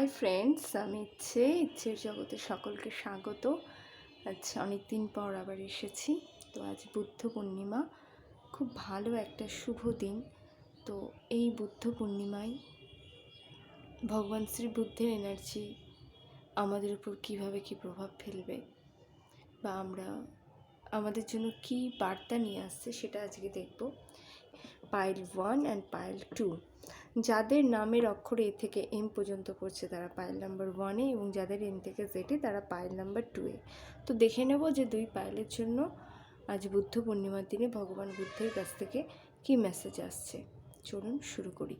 High friends, আমি ইচ্ছে ইচ্ছের জগতে সকলকে স্বাগত। আচ্ছা অনেক দিন পর আবার এসেছি। তো আজ বুদ্ধ পূর্ণিমা। খুব ভালো একটা শুভ দিন। তো এই বুদ্ধ পূর্ণিমায় ভগবান শ্রী বুদ্ধের এনার্জি আমাদের উপর কীভাবে কি প্রভাব ফেলবে? বা আমরা আমাদের জন্য কি বার্তা নিয়ে আসছে সেটা আজকে দেখব। Pile one and pile two. যাদের নামের অক্ষর এ থেকে এম পর্যন্ত পড়ছে তারা পাইল নাম্বার ওয়ানে এবং যাদের এম থেকে জেডে তারা পাইল নাম্বার টুয়ে তো দেখে নেব যে দুই পাইলের জন্য আজ বুদ্ধ পূর্ণিমার দিনে ভগবান বুদ্ধের কাছ থেকে কি মেসেজ আসছে। চলুন শুরু করি।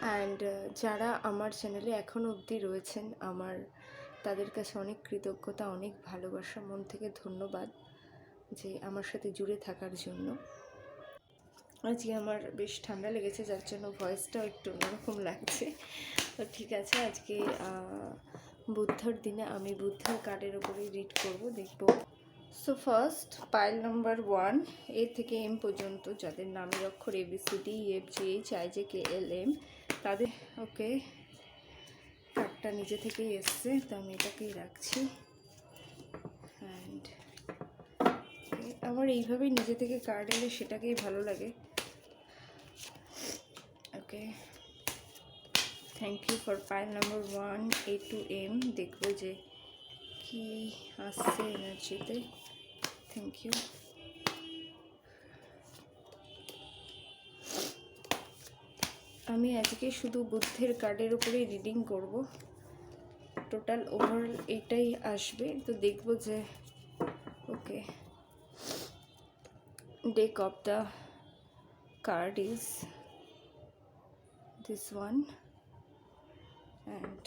অ্যান্ড যারা আমার চ্যানেলে এখনও অবধি রয়েছেন, আমার, তাদের কাছে অনেক কৃতজ্ঞতা, অনেক ভালোবাসা, মন থেকে ধন্যবাদ যে আমার সাথে জুড়ে থাকার জন্য। আজকে আমার বেশ ঠান্ডা লেগেছে, যার জন্য ভয়েসটাও একটু অন্যরকম লাগছে। তো ঠিক আছে, আজকে বুদ্ধর দিনে আমি বুদ্ধর কার্ডের ওপরেই রিড করব, দেখব। So first pile number one A থেকে এম পর্যন্ত, যাদের নামের অক্ষর A B C D F G H I J K L M তাদের, ওকে কার্ডটা নিজে থেকেই এসছে, তো আমি এটাকেই রাখছি। অ্যান্ড আমার এইভাবেই নিজে থেকে কার্ড এলে সেটাকেই ভালো লাগে। Okay. Thank you for pile number one A to M দেখব যে কি আসছে এনার্জিতে। থ্যাংক ইউ আমি আজকে শুধু বুদ্ধের কার্ডের উপরেই রিডিং করব। টোটাল ওভারঅল এটাই আসবে। তো দেখব যে, ওকে। Deck of the card is this one. And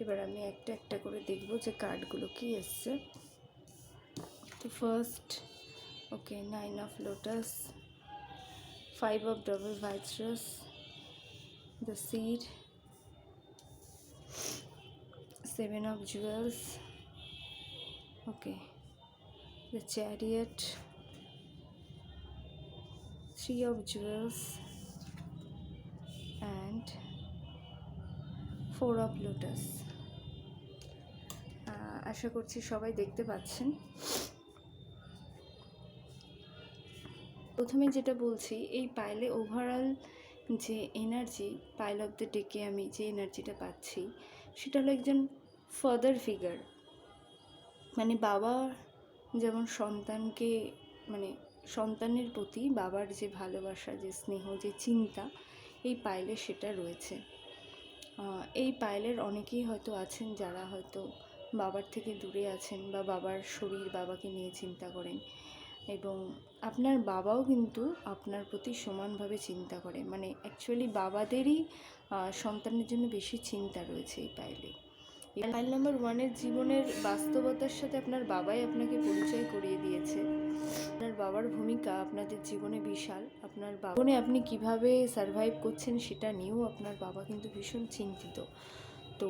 এবার আমি একটা একটা করে দেখব যে কার্ডগুলো কি এসছে। তো first okay nine of lotus five of double vitreous the seed seven of jewels okay the chariot three of jewels and of lotus. আহ, আশা করছি সবাই দেখতে পাচ্ছেন। প্রথমে যেটা বলছি এই পাইলে ওভারঅল যে এনার্জি পাইল অফ দ্য ডেকে আমি যে এনার্জিটা পাচ্ছি সেটা হলো একজন ফাদার ফিগার মানে বাবা যেমন সন্তানকে মানে সন্তানের প্রতি বাবার যে ভালোবাসা যে স্নেহ যে চিন্তা এই পাইলে সেটা রয়েছে। এই পাইলের অনেকেই হয়তো আছেন যারা হয়তো বাবার থেকে দূরে আছেন বা বাবার শরীর বাবাকে নিয়ে চিন্তা করেন এবং আপনার বাবাও কিন্তু আপনার প্রতি সমানভাবে চিন্তা করে। মানে অ্যাকচুয়ালি বাবাদেরই সন্তানের জন্য বেশি চিন্তা রয়েছে এই পাইলে। পাইল নাম্বার ওয়ানের জীবনের বাস্তবতার সাথে আপনার বাবাই আপনাকে পরিচয় করিয়ে দিয়েছে। আপনার বাবার ভূমিকা আপনাদের জীবনে বিশাল, আপনার জীবনে আপনি কীভাবে সারভাইভ করছেন সেটা নিয়েও আপনার বাবা কিন্তু ভীষণ চিন্তিত। তো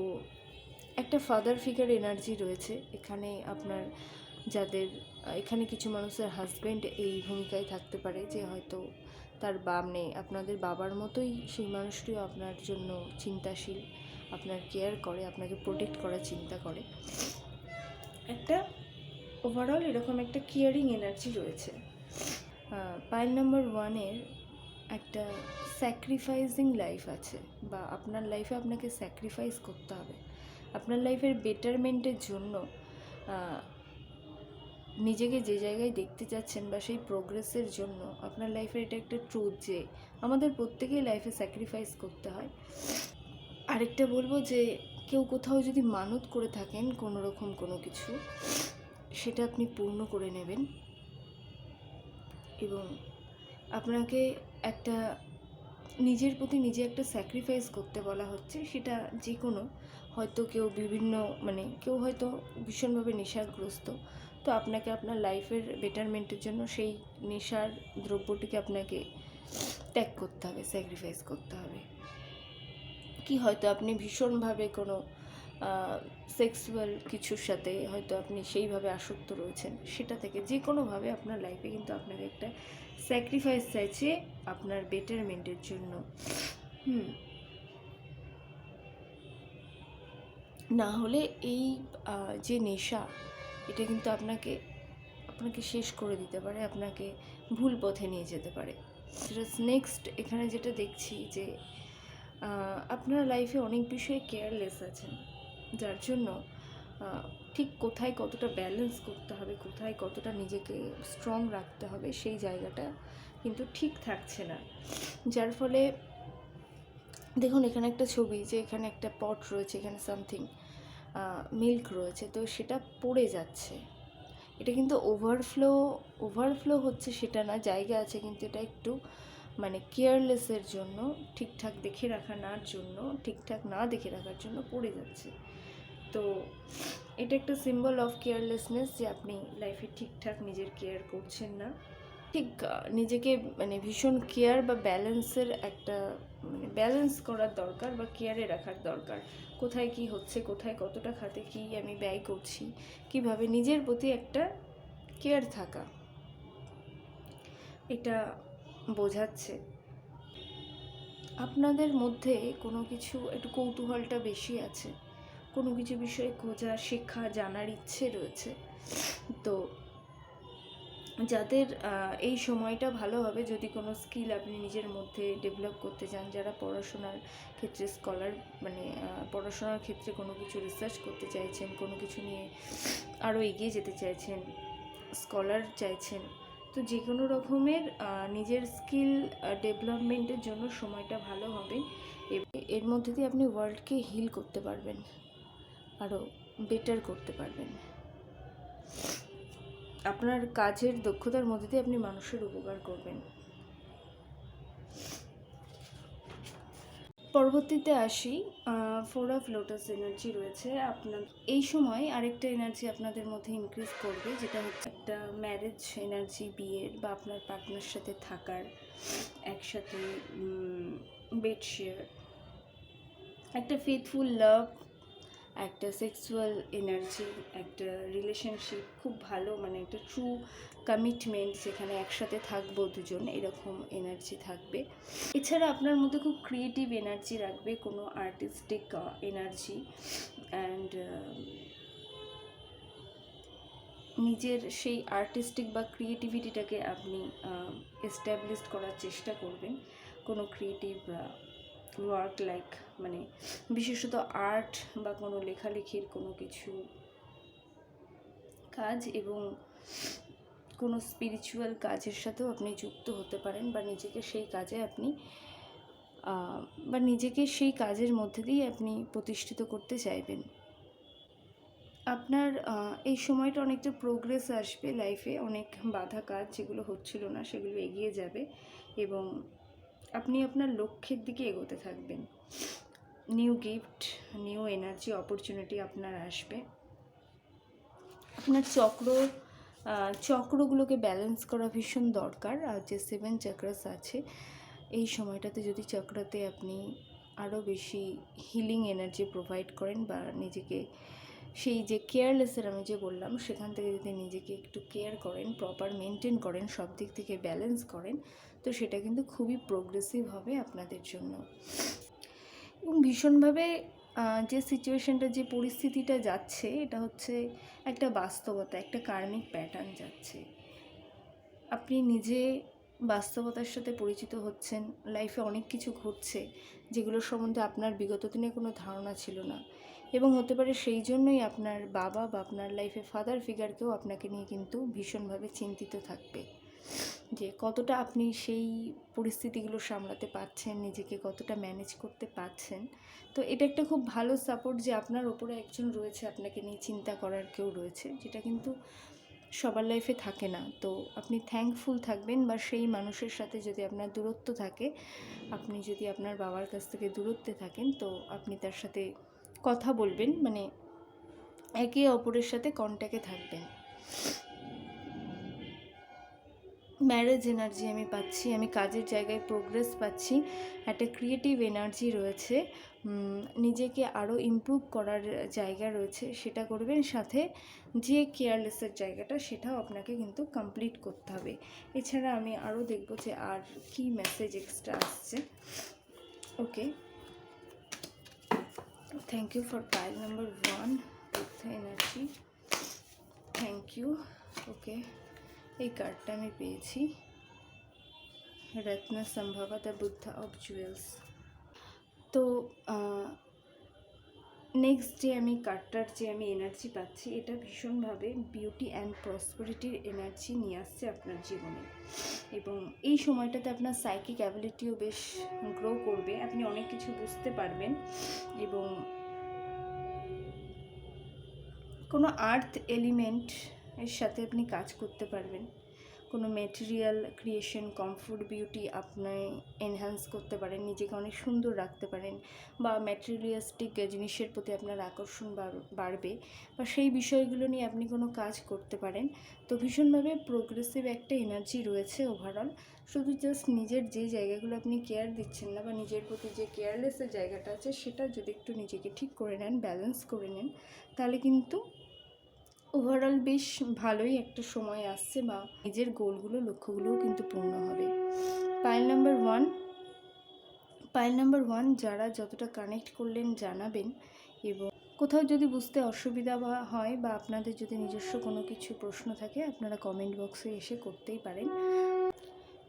একটা ফাদার ফিগার এনার্জি রয়েছে। এখানে আপনার যাদের, এখানে কিছু মানুষের হাজব্যান্ড এই ভূমিকায় থাকতে পারে যে হয়তো তার বামনে আপনাদের বাবার মতোই সেই মানুষটিও আপনার জন্য চিন্তাশীল। আপনার কেয়ার করে, আপনাকে প্রোটেক্ট করার চিন্তা করে। একটা ওভারঅল এরকম একটা কেয়ারিং এনার্জি রয়েছে। পাইল নাম্বার ওয়ানের একটা স্যাক্রিফাইসিং লাইফ আছে বা আপনার লাইফে আপনাকে স্যাক্রিফাইস করতে হবে। আপনার লাইফের বেটারমেন্টের জন্য নিজেকে যে জায়গায় দেখতে চাচ্ছেন বা সেই প্রোগ্রেসের জন্য আপনার লাইফের এটা একটা ট্রুথ যে আমাদের প্রত্যেকেই লাইফে স্যাক্রিফাইস করতে হয়। আরেকটা বলব যে কেউ কোথাও যদি মানত করে থাকেন কোনো রকম কোনো কিছু, সেটা আপনি পূর্ণ করে নেবেন। এবং আপনাকে একটা নিজের প্রতি নিজে একটা স্যাক্রিফাইস করতে বলা হচ্ছে, সেটা যে কোনো, হয়তো কেউ বিভিন্ন মানে কেউ হয়তো ভীষণভাবে নেশাগ্রস্ত, তো আপনাকে আপনার লাইফের বেটারমেন্টের জন্য সেই নেশার দ্রব্যটিকে আপনাকে ত্যাগ করতে হবে স্যাক্রিফাইস করতে হবে। কি হয়তো আপনি ভীষণভাবে কোনো সেক্সুয়াল কিছুর সাথে হয়তো আপনি সেইভাবে আসক্ত রয়েছেন, সেটা থেকে যে কোনোভাবে আপনার লাইফে কিন্তু আপনাকে একটা স্যাক্রিফাইস চাইছে আপনার বেটারমেন্টের জন্য। হুম। না হলে এই যে নেশা, এটা কিন্তু আপনাকে আপনাকে শেষ করে দিতে পারে, আপনাকে ভুল পথে নিয়ে যেতে পারে। নেক্সট এখানে যেটা দেখছি যে আপনার লাইফে অনেক বিষয়ে কেয়ারলেস আছেন, যার জন্য ঠিক কোথায় কতটা ব্যালেন্স করতে হবে, কোথায় কতটা নিজেকে স্ট্রং রাখতে হবে সেই জায়গাটা কিন্তু ঠিক থাকছে না। যার ফলে, দেখুন এখানে একটা ছবি যে এখানে একটা পট রয়েছে, এখানে সামথিং মিল্ক রয়েছে, তো সেটা পড়ে যাচ্ছে। এটা কিন্তু ওভারফ্লো ওভারফ্লো হচ্ছে সেটা না, জায়গা আছে কিন্তু এটা একটু মানে কেয়ারলেসের জন্য, ঠিকঠাক দেখে রাখা নার জন্য, ঠিকঠাক না দেখে রাখার জন্য পড়ে যাচ্ছে। তো এটা একটা সিম্বল অফ কেয়ারলেসনেস যে আপনি লাইফে ঠিকঠাক নিজের কেয়ার করছেন না। ঠিক নিজেকে মানে ভীষণ কেয়ার বা ব্যালেন্সের একটা মানে ব্যালেন্স করার দরকার বা কেয়ারে রাখার দরকার। কোথায় কি হচ্ছে, কোথায় কতটা খাতে কি আমি ব্যয় করছি, কীভাবে নিজের প্রতি একটা কেয়ার থাকা। এটা বোঝাচ্ছে। আপনাদের মধ্যে কোনো কিছু, একটু কৌতূহলটা বেশি আছে। কোনো কিছু বিষয়ে খোঁজা, শেখা, জানার ইচ্ছে রয়েছে। তো যাদের এই সময়টা ভালো হবে, যদি কোনো স্কিল আপনি নিজের মধ্যে ডেভেলপ করতে চান, যারা পড়াশোনার ক্ষেত্রে স্কলার মানে পড়াশোনার ক্ষেত্রে কোনো কিছু রিসার্চ করতে চাইছেন, কোনো কিছু নিয়ে আরও এগিয়ে যেতে চাইছেন, স্কলার চাইছেন তো যে কোনো রকমের নিজের স্কিল ডেভেলপমেন্টের জন্য সময়টা ভালো হবে। এর মধ্যে দিয়ে আপনি ওয়ার্ল্ডকে হিল করতে পারবেন, আরও বেটার করতে পারবেন। আপনার কাজের দক্ষতার মধ্যে দিয়ে আপনি মানুষের উপকার করবেন। পরবর্তীতে আসি ফোর অফ লোটাস এনার্জি রয়েছে। আপনার, এই সময় আরেকটা এনার্জি আপনাদের মধ্যে ইনক্রিজ করবে, যেটা হচ্ছে একটা ম্যারেজ এনার্জি বিয়ের বা আপনার পার্টনার সাথে থাকার, একসাথে বেড শেয়ার একটা ফেথফুল লাভ একটা সেক্সুয়াল এনার্জি একটা রিলেশনশিপ খুব ভালো মানে একটা ট্রু কমিটমেন্ট যেখানে একসাথে থাকব দুজন, এরকম এনার্জি থাকবে। এছাড়া আপনার মধ্যে খুব ক্রিয়েটিভ এনার্জি রাখবে কোনো আর্টিস্টিক এনার্জি অ্যান্ড নিজের সেই আর্টিস্টিক বা ক্রিয়েটিভিটিটাকে আপনি এস্টাবলিশ করার চেষ্টা করবেন। কোনো ক্রিয়েটিভ ওয়ার্ক লাইক মানে বিশেষত আর্ট বা কোনো লেখালেখির কোনো কিছু কাজ এবং কোনো স্পিরিচুয়াল কাজের সাথেও আপনি যুক্ত হতে পারেন বা নিজেকে সেই কাজে আপনি বা নিজেকে সেই কাজের মধ্যে দিয়ে আপনি প্রতিষ্ঠিত করতে চাইবেন। আপনার এই সময়টা অনেকটা প্রোগ্রেস আসবে লাইফে অনেক বাধা কাজ যেগুলো হচ্ছিল না সেগুলো এগিয়ে যাবে এবং আপনি আপনার লক্ষ্যের দিকে এগোতে থাকবেন। New gift new energy opportunity আপনার আসবে। আপনার চক্র চক্রগুলোকে ব্যালেন্স করা ভীষণ দরকার। আর যে সেভেন চক্রাস আছে, এই সময়টাতে যদি চক্রাতে আপনি আরও বেশি হিলিং এনার্জি প্রোভাইড করেন বা নিজেকে সেই যে কেয়ারলেসের আমি যে বললাম, সেখান থেকে যদি নিজেকে একটু কেয়ার করেন প্রপার মেনটেন করেন, সব দিক থেকে ব্যালেন্স করেন, তো সেটা কিন্তু খুবই প্রোগ্রেসিভ হবে আপনাদের জন্য। এবং ভীষণভাবে যে সিচুয়েশনটা যে পরিস্থিতিটা যাচ্ছে, এটা হচ্ছে একটা বাস্তবতা, একটা কার্মিক প্যাটার্ন যাচ্ছে। আপনি নিজে বাস্তবতার সাথে পরিচিত হচ্ছেন লাইফে অনেক কিছু ঘটছে যেগুলোর সম্বন্ধে আপনার বিগত দিনে কোনো ধারণা ছিল না। এবং হতে পারে সেই জন্যই আপনার বাবা বা আপনার লাইফে ফাদার ফিগারকেও আপনাকে নিয়ে কিন্তু ভীষণভাবে চিন্তিত থাকবে। যে কতটা আপনি সেই পরিস্থিতিগুলো সামলাতে পারছেন, নিজেকে কতটা ম্যানেজ করতে পারছেন। তো এটা একটা খুব ভালো সাপোর্ট যে আপনার ওপরে একজন রয়েছে, আপনাকে নিয়ে চিন্তা করার কেউ রয়েছে, যেটা কিন্তু সবার লাইফে থাকে না। তো আপনি থ্যাঙ্কফুল থাকবেন বা সেই মানুষের সাথে যদি আপনার দূরত্ব থাকে, আপনি যদি আপনার বাবার কাছ থেকে দূরত্বে থাকেন, তো আপনি তার সাথে কথা বলবেন মানে একে অপরের সাথে কন্ট্যাক্টে থাকবেন। ম্যারেজ এনার্জি আমি পাচ্ছি, আমি কাজের জায়গায় প্রোগ্রেস পাচ্ছি, একটা ক্রিয়েটিভ এনার্জি রয়েছে নিজেকে আরও ইমপ্রুভ করার জায়গা রয়েছে, সেটা করবেন, সাথে যে কেয়ারলেসের জায়গাটা, সেটাও আপনাকে কিন্তু কমপ্লিট করতে হবে। এছাড়া আমি আরও দেখব যে আর কি মেসেজ এক্সট্রা আসছে। Okay thank you for pile number one Buddha energy thank you okay এই কার্ডটা আমি পেয়েছি। রত্ন সম্ভবত বুদ্ধ অফ জুয়েলস তো নেক্সট যে আমি কার্ডটার যে আমি এনার্জি পাচ্ছি, এটা ভীষণভাবে বিউটি অ্যান্ড প্রসপারিটির এনার্জি নিয়ে আসছে আপনার জীবনে। এবং এই সময়টাতে আপনার সাইকিক অ্যাবিলিটিও বেশ গ্রো করবে, আপনি অনেক কিছু বুঝতে পারবেন। এবং কোনো আর্থ এলিমেন্ট এর সাথে আপনি কাজ করতে পারবেন। কোনো মেটেরিয়াল ক্রিয়েশন কমফোর্ট বিউটি আপনি এনহ্যান্স করতে পারেন, নিজেকে অনেক সুন্দর রাখতে পারেন বা ম্যাটেরিয়ালিস্টিক জিনিসের প্রতি আপনার আকর্ষণ বাড়- বাড়বে বা সেই বিষয়গুলো নিয়ে আপনি কোনো কাজ করতে পারেন। তো ভীষণভাবে প্রোগ্রেসিভ একটা এনার্জি রয়েছে ওভারঅল শুধু জাস্ট নিজের যে জায়গাগুলো আপনি কেয়ার দিচ্ছেন না বা নিজের প্রতি যে কেয়ারলেসের জায়গাটা আছে সেটা যদি একটু নিজেকে ঠিক করে নেন ব্যালেন্স করে নেন, তাহলে কিন্তু ওভারঅল বেশ ভালোই একটা সময় আসছে বা নিজের গোলগুলো লক্ষ্যগুলোও কিন্তু পূর্ণ হবে। Pile number one pile number one যারা যতটা কানেক্ট করলেন জানাবেন এবং কোথাও যদি বুঝতে অসুবিধা হয় বা আপনাদের যদি নিজস্ব কোনো কিছু প্রশ্ন থাকে, আপনারা কমেন্ট বক্সে এসে করতেই পারেন।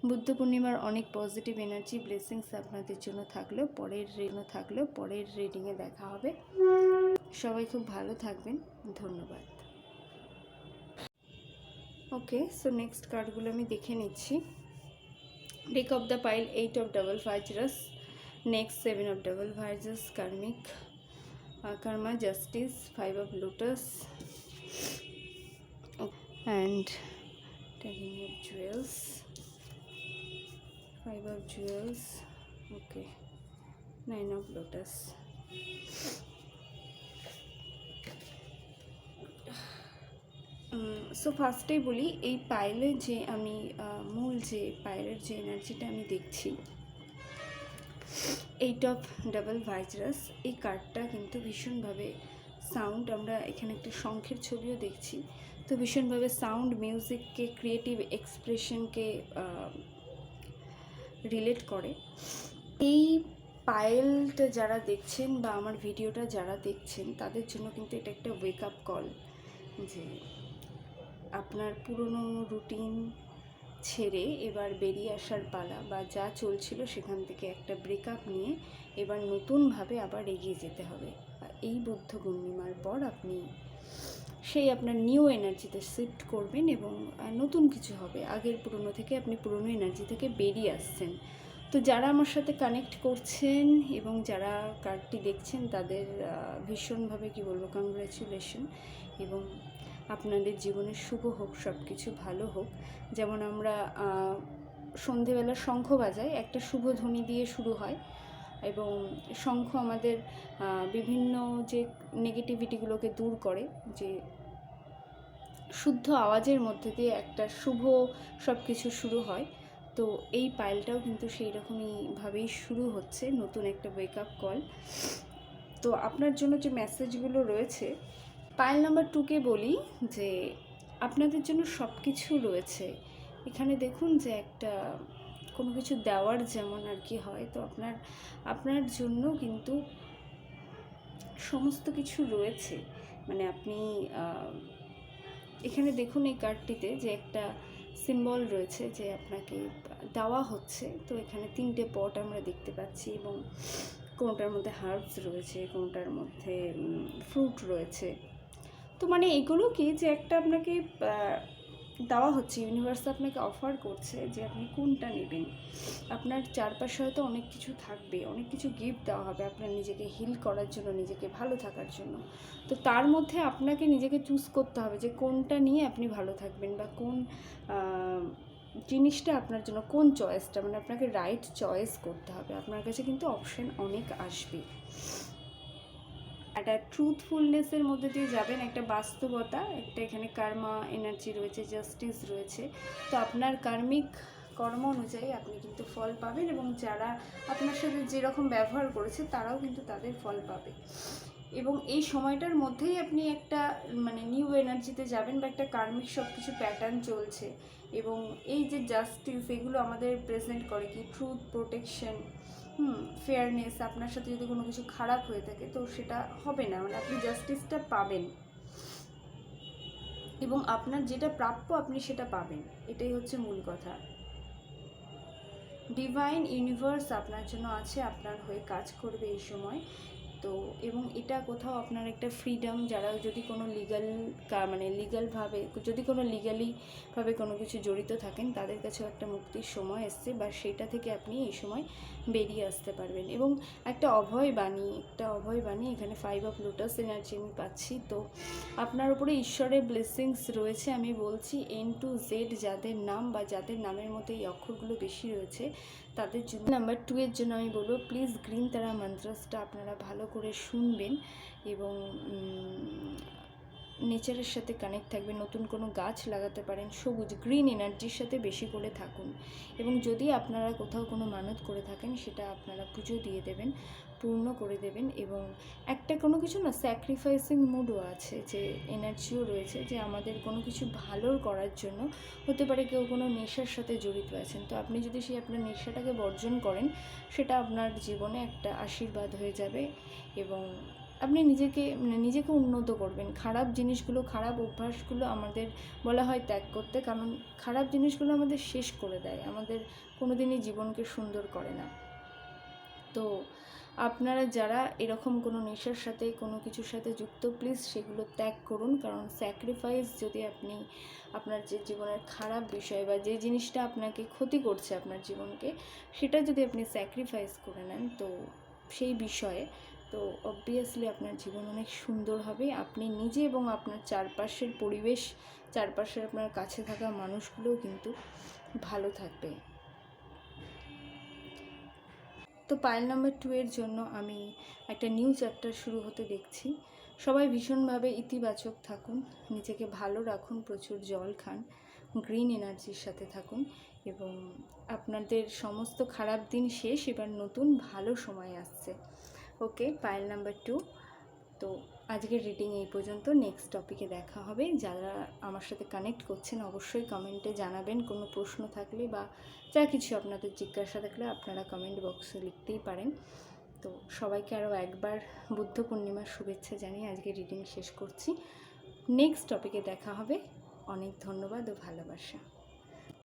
বুদ্ধ পূর্ণিমার অনেক পজিটিভ এনার্জি ব্লেসিংস আপনাদের জন্য থাকলেও পরের রিডিংও থাকলেও পরের রিডিংয়ে দেখা হবে। সবাই খুব ভালো থাকবেন, ধন্যবাদ। ওকে সো নেক্সট কার্ডগুলো আমি দেখে নিচ্ছি। Deck of the pile eight of double vigorous next seven of double ভাইজাস karmic karma justice five of lotus and ten jewels five of jewels okay nine of lotus so ফার্স্টেই বলি, এই পায়েলের যে আমি মূল যে পায়েলের যে এনার্জিটা আমি দেখছি এইট অফ ডাবল ভাইজরাস এই কার্ডটা কিন্তু ভীষণভাবে সাউন্ড আমরা এখানে একটা শঙ্খের ছবিও দেখছি। তো ভীষণভাবে সাউন্ড মিউজিককে ক্রিয়েটিভ এক্সপ্রেশনকে রিলেট করে। এই পায়েলটা যারা দেখছেন বা আমার ভিডিওটা যারা দেখছেন, তাদের জন্য কিন্তু এটা একটা ওয়েক আপ কল যে আপনার পুরনো রুটিন ছেড়ে এবার বেরিয়ে আসার পালা বা যা চলছিল সেখান থেকে একটা ব্রেকআপ নিয়ে এবার নতুনভাবে আবার এগিয়ে যেতে হবে। এই বুদ্ধ পূর্ণিমার পর আপনি সেই আপনার নিউ এনার্জিতে শিফট করবেন এবং নতুন কিছু হবে। আগের পুরনো থেকে আপনি পুরনো এনার্জি থেকে বেরিয়ে আসছেন। তো যারা আমার সাথে কানেক্ট করছেন এবং যারা কার্ডটি দেখছেন তাদের ভীষণভাবে কি বলব কংগ্রাচুলেশন এবং আপনাদের জীবনে শুভ হোক সব কিছু ভালো হোক। যেমন আমরা সন্ধেবেলা শঙ্খ বাজাই, একটা শুভ ধ্বনি দিয়ে শুরু হয়। এবং শঙ্খ আমাদের বিভিন্ন যে নেগেটিভিটিগুলোকে দূর করে, যে শুদ্ধ আওয়াজের মধ্যে দিয়ে একটা শুভ সব কিছু শুরু হয়। তো এই পাইলটাও কিন্তু সেই রকমইভাবেই শুরু হচ্ছে, নতুন একটা ওয়েক আপ কল তো আপনার জন্য যে মেসেজগুলো রয়েছে পাইল নাম্বার টুকে বলি যে, আপনাদের জন্য সব কিছু রয়েছে। এখানে দেখুন যে একটা কোনো কিছু দেওয়ার যেমন আর কি হয়, তো আপনার আপনার জন্য কিন্তু সমস্ত কিছু রয়েছে। মানে আপনি এখানে দেখুন এই কার্ডটিতে যে একটা সিম্বল রয়েছে যে আপনাকে দেওয়া হচ্ছে। তো এখানে তিনটে পট আমরা দেখতে পাচ্ছি এবং কোনোটার মধ্যে হার্বস রয়েছে, কোনোটার মধ্যে ফ্রুট রয়েছে। তো মানে এগুলো কি যে একটা আপনাকে দেওয়া হচ্ছে ইউনিভার্স আপনাকে অফার করছে যে আপনি কোনটা নেবেন? আপনার চারপাশে হয়তো অনেক কিছু থাকবে, অনেক কিছু গিফট দেওয়া হবে আপনার নিজেকে হিল করার জন্য, নিজেকে ভালো থাকার জন্য। তো তার মধ্যে আপনাকে নিজেকে চুজ করতে হবে যে কোনটা নিয়ে আপনি ভালো থাকবেন বা কোন জিনিসটা আপনার জন্য, কোন চয়েসটা মানে আপনাকে রাইট চয়েস করতে হবে। আপনার কাছে কিন্তু অপশান অনেক আসবে। একটা ট্রুথফুলনেসের মধ্যে দিয়ে যাবেন, একটা বাস্তবতা, একটা এখানে কার্মা এনার্জি রয়েছে জাস্টিস রয়েছে। তো আপনার কার্মিক কর্ম অনুযায়ী আপনি কিন্তু ফল পাবেন এবং যারা আপনার সাথে যেরকম ব্যবহার করেছে, তারাও কিন্তু তাদের ফল পাবে। এবং এই সময়টার মধ্যেই আপনি একটা মানে নিউ এনার্জিতে যাবেন বা একটা কার্মিক সব কিছু প্যাটার্ন চলছে। এবং এই যে জাস্টিস এগুলো আমাদের প্রেজেন্ট করে কি? ট্রুথ প্রোটেকশন হুম ফেয়ারনেস আপনার সাথে যদি কোনো কিছু খারাপ হয়ে থাকে, তো সেটা হবে না। মানে আপনি জাস্টিসটা পাবেন। এবং আপনার যেটা প্রাপ্য আপনি সেটা পাবেন। এটাই হচ্ছে মূল কথা। ডিভাইন ইউনিভার্স আপনার জন্য আছে, আপনার হয়ে কাজ করবে এই সময়। তো, এবং এটা কোথাও আপনার একটা ফ্রিডম যারা যদি কোনো লিগাল মানে লিগালভাবে যদি কোনো লিগালি ভাবে কোনো কিছু জড়িত থাকেন, তাদের কাছেও একটা মুক্তির সময় এসছে বা সেটা থেকে আপনি এই সময় বেরিয়ে আসতে পারবেন। এবং একটা অভয় বাণী, একটা অভয় বাণী, এখানে ফাইভ অফ লোটাস এনার্জি আমি পাচ্ছি। তো, আপনার উপরে ঈশ্বরের ব্লেসিংস রয়েছে আমি বলছি এন টু জেড যাদের নাম বা যাদের নামের মধ্যে এই অক্ষরগুলো বেশি রয়েছে তাদের জন্য। নাম্বার টু এর জন্য আমি বলব প্লিজ গ্রিন তারা মন্ত্রাসটা আপনারা ভালো করে শুনবেন এবং নেচারের সাথে কানেক্ট থাকবেন, নতুন কোনো গাছ লাগাতে পারেন, সবুজ গ্রিন এনার্জির সাথে বেশি করে থাকুন। এবং যদি আপনারা কোথাও কোনো মানত করে থাকেন, সেটা আপনারা পুজো দিয়ে দেবেন। পূর্ণ করে দেবেন এবং একটা কোনো কিছু না স্যাক্রিফাইসিং মুডও আছে যে এনার্জিও রয়েছে যে আমাদের কোনো কিছু ভালোর করার জন্য হতে পারে কেউ কোনো নেশার সাথে জড়িত আছেন। তো আপনি যদি সেই আপনার নেশাটাকে বর্জন করেন, সেটা আপনার জীবনে একটা আশীর্বাদ হয়ে যাবে এবং আপনি নিজেকে মানে নিজেকে উন্নত করবেন। খারাপ জিনিসগুলো, খারাপ অভ্যাসগুলো আমাদের বলা হয় ত্যাগ করতে কারণ খারাপ জিনিসগুলো আমাদের শেষ করে দেয়। আমাদের কোনো দিনই জীবনকে সুন্দর করে না। তো আপনারা যারা এরকম কোনো নেশার সাথে, কোনো কিছুর সাথে যুক্ত প্লিজ সেগুলো ত্যাগ করুন। কারণ স্যাক্রিফাইস যদি আপনি আপনার যে জীবনের খারাপ বিষয় বা যে জিনিসটা আপনাকে ক্ষতি করছে আপনার জীবনকে, সেটা যদি আপনি স্যাক্রিফাইস করে নেন, তো সেই বিষয়ে, তো অবভিয়াসলি আপনার জীবন অনেক সুন্দর হবে। আপনি নিজে এবং আপনার চারপাশের পরিবেশ, চারপাশের আপনার কাছে থাকা মানুষগুলোও কিন্তু ভালো থাকবে। তো পাইল নাম্বার টু এর জন্য আমি একটা নিউ চ্যাপ্টার শুরু হতে দেখছি। সবাই ভীষণভাবে ইতিবাচক থাকুন, নিজেকে ভালো রাখুন, প্রচুর জল খান গ্রিন এনার্জির সাথে থাকুন এবং আপনাদের সমস্ত খারাপ দিন শেষ, এবার নতুন ভালো সময় আসছে। ওকে পাইল নাম্বার টু তো আজকের রিডিং এই পর্যন্ত। নেক্সট টপিকে দেখা হবে। যারা আমার সাথে কানেক্ট করছেন, অবশ্যই কমেন্টে জানাবেন। কোনো প্রশ্ন থাকলে বা যা কিছু আপনাদের জিজ্ঞাসা থাকলে আপনারা কমেন্ট বক্সে লিখতেই পারেন। তো সবাইকে আরও একবার বুদ্ধ পূর্ণিমার শুভেচ্ছা জানিয়ে আজকে রিডিং শেষ করছি। নেক্সট টপিকে দেখা হবে। অনেক ধন্যবাদ ও ভালোবাসা।